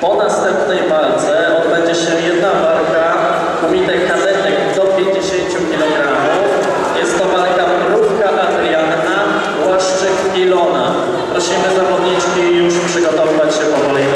Po następnej walce odbędzie się jedna walka komitek kadetek do 50 kg. Jest to walka Mrówka Adrianna, Łaszczyk Ilona. Prosimy zawodniczki już przygotowywać się powoli.